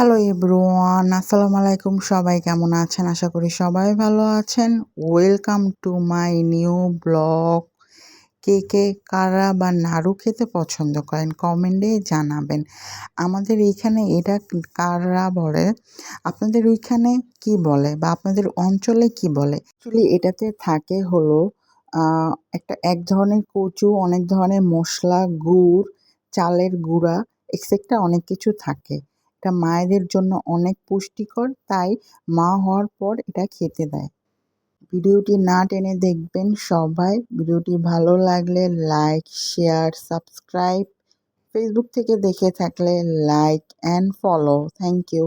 Hello everyone আসসালামু আলাইকুম সবাই কেমন আছেন? আশা করি সবাই ভালো আছেন। Welcome to my new blog কে কে কারা বা নাড়ু খেতে পছন্দ করেন কমেন্টে জানাবেন। আমাদের এইখানে এটা কারা বলে? আপনাদের ওইখানে কি বলে বা আপনাদের অঞ্চলে কি বলে? অ্যাকচুয়ালি এটাতে থাকে হলো একটা এক ধরনের কচু, অনেক ধরনের মশলা, গুড়, চালের গুঁড়া এক্সেট্রা অনেক কিছু থাকে। এটা মায়েদের জন্য অনেক পুষ্টিকর, তাই মা হওয়ার পর এটা খেতে দেয়। ভিডিওটি না টেনে দেখবেন সবাই। ভিডিওটি ভালো লাগলে লাইক, শেয়ার, সাবস্ক্রাইব। ফেসবুক থেকে দেখে থাকলে like and follow. Thank you.